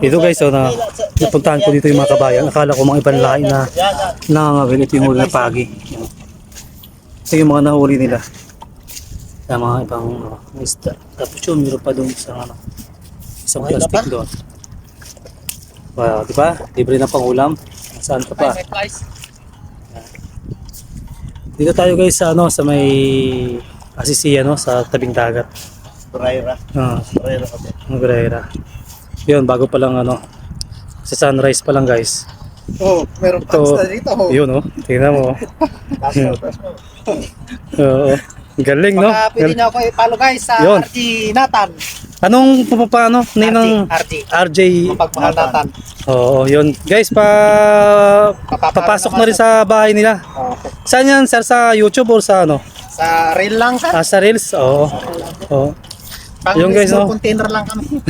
Ito guys, oh, na napuntahan ko dito yung mga kabayan. Akala ko mga ibang lahi na nangangawin. Ito yung huli na pagi. Ito yung mga nahuli nila. Sa mga ibang uh, isda. Tapos yun, meron pa doon sa ano, isang plastic pa? doon. Wow, di ba? Libre na pang ulam. Saan ka pa? Dito tayo guys sa ano sa may Asisi ano sa tabing dagat. Pereira. Ah, Pereira kasi. Yun, bago pa lang ano, sa sunrise pa lang guys. Oh, meron Ito, yun oh, tingnan mo. oh. Oo. Galing no? Baka pwede niyo ako i-follow guys sa Yun. RG Nathan. Anong papaano? Ninong RG. RJ. Mapagmahal Nathan. Oo, yun. Guys, pa papasok na rin sa bahay nila. Okay. Saan yan, sir? Sa YouTube or sa ano? Sa rail lang sir. Ah, sa Reels? Oo. Oo. Pang yung guys, no? container lang kami.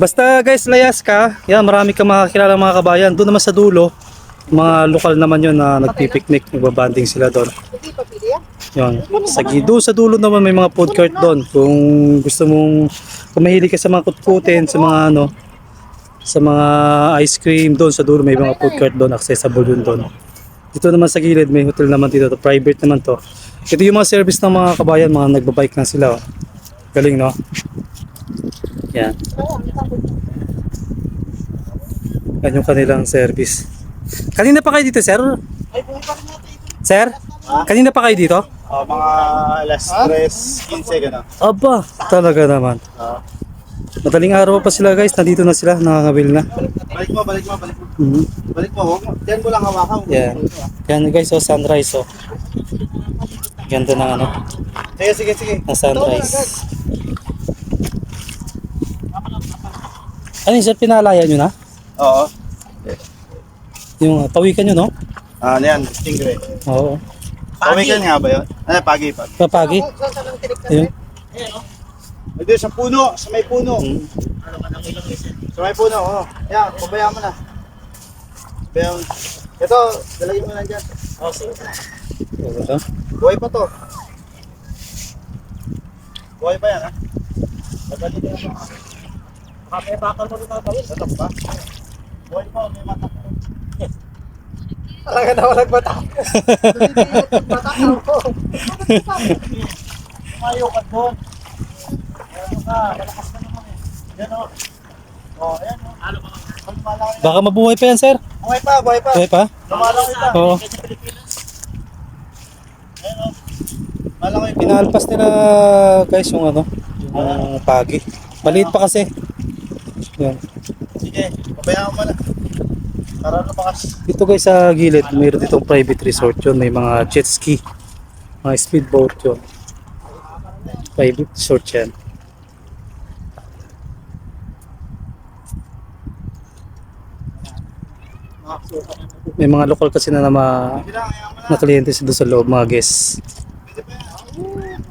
Basta guys, layas ka. Yan, marami ka makakilala mga kabayan. Doon naman sa dulo, mga lokal naman yun na nagpipiknik, nagbabanding sila doon. Pili yan. Yun. Sa, gi- doon sa dulo naman may mga food court doon. Kung gusto mong, kung mahilig ka sa mga kutkutin, sa mga ano, sa mga ice cream doon sa dulo may mga food court doon, accessible yun doon. Dito naman sa gilid, may hotel naman dito, to, private naman to. Ito yung mga service ng mga kabayan, mga nagbabike na sila. Oh. Galing, no? Yan. Yan yung kanilang service. Kanina pa kayo dito, sir? Sir? Kanina pa kayo dito? Oh, mga alas 3.15 gano'n. Aba, talaga naman. Ah. Madaling araw pa sila guys, nandito na sila, nakakabil na. balik mo, balik mo, balik mo. Mhm. Balik mo, huwag mo. Diyan mo lang hawakan. Yan. Yan guys, oh, sunrise oh. Ganda ng ano, Sige, sige, sige. ng sunrise. Ano yun sir, pinalaya nyo na? Oo. Yung uh, pawikan nyo, no? Ah, ano yan, stingray. Oo. Pawikan nga ba yun? Ano, pagi pa. Papagi. Ayun. Hindi, sa puno, sa may puno. Mm. Sa may puno, oo. Yan, pabayaan mo na. Pabayaan mo. Ito, dalagin mo lang dyan. Oh, sige. Ito. Buhay pa to. Buhay pa yan, ha? Ka na. Baka may bakal mo rin nakatawin. Tatak pa? Buhay pa, may mata pa. Talaga na walang mata. Mata ko. Tumayo ka doon. Ka, malakas ka naman eh. Yan o. Oh, ayan o. Ano ba? Lumalang Baka mabuhay pa yan sir. Buhay pa, buhay pa. Buhay pa? Lumalang ito. Oo. Ayan o. Malang ito. Pinalpas nila guys yung ano, yung pagi. Maliit pa kasi. Yan. Sige, pabayaan mo na. Para lumakas. Dito guys sa gilid, mayroon ditong private resort yun. May mga jet ski, mga speedboat yun. Private resort yan. May mga lokal kasi na, na, ma, na. kliyente doon sa loob, mga guests. Pwede pa yan.